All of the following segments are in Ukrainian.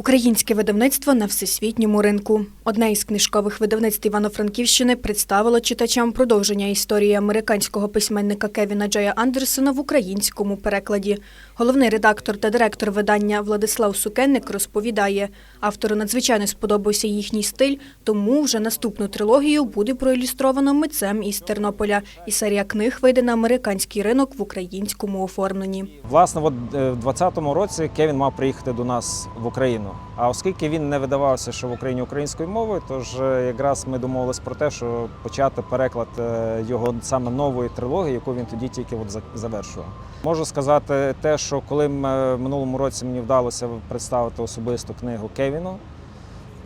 Українське видавництво на всесвітньому ринку. Одне із книжкових видавництв Івано-Франківщини представило читачам продовження історії американського письменника Кевіна Джея Андерсона в українському перекладі. Головний редактор та директор видання Владислав Сукенник розповідає, автору надзвичайно сподобався їхній стиль, тому вже наступну трилогію буде проілюстровано митцем із Тернополя. І серія книг вийде на американський ринок в українському оформленні. Власне, от е, в 2020 році Кевін мав приїхати до нас в Україну. А оскільки він не видавався, що в Україні українською мовою, тож е, якраз ми домовились про те, що почати переклад е, його саме нової трилогії, яку він тоді тільки от завершував. Можу сказати те, що коли е, в минулому році мені вдалося представити особисту книгу Кевіну,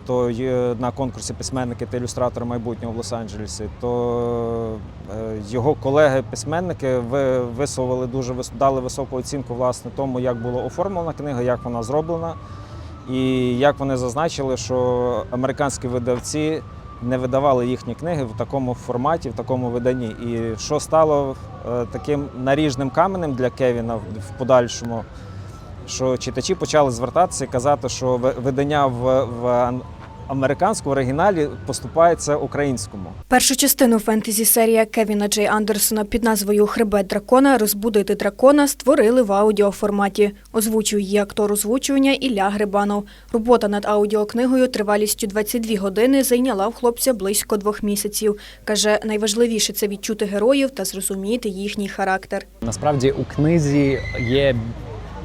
то на конкурсі письменники та ілюстратори майбутнього в Лос-Анджелесі, то його колеги-письменники ви- висловили дуже дали високу оцінку власне тому, як була оформлена книга, як вона зроблена, і як вони зазначили, що американські видавці не видавали їхні книги в такому форматі, в такому виданні. І що стало е, таким наріжним каменем для Кевіна в подальшому що читачі почали звертатися і казати, що ви- видання в, в ан- американському оригіналі поступається українському. Першу частину фентезі-серія Кевіна Джей Андерсона під назвою Хребет дракона Розбудити дракона створили в аудіоформаті. Озвучує її актор озвучування Ілля Грибанов. Робота над аудіокнигою тривалістю 22 години зайняла в хлопця близько двох місяців. Каже, найважливіше це відчути героїв та зрозуміти їхній характер. Насправді у книзі є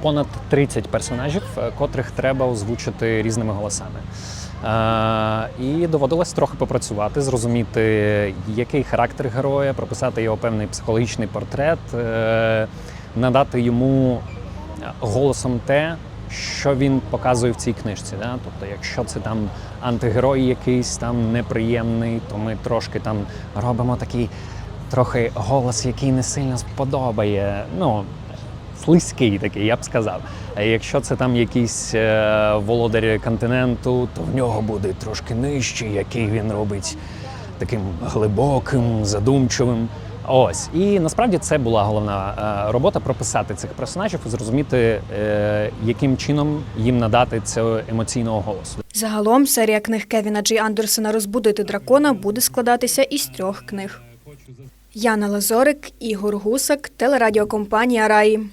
понад 30 персонажів, котрих треба озвучити різними голосами. Е, і доводилось трохи попрацювати, зрозуміти, який характер героя, прописати його певний психологічний портрет, е, надати йому голосом те, що він показує в цій книжці. Да? Тобто, якщо це там антигерой якийсь там неприємний, то ми трошки там робимо такий трохи голос, який не сильно сподобає. Ну, слизький такий, я б сказав. А якщо це там якийсь е, володар континенту, то в нього буде трошки нижчий, який він робить таким глибоким, задумчивим. Ось і насправді це була головна е, робота прописати цих персонажів і зрозуміти, е, яким чином їм надати цього емоційного голосу. Загалом серія книг Кевіна Джей Андерсона Розбудити дракона буде складатися із трьох книг. Яна Лазорик, Ігор Гусак, телерадіокомпанія Раї.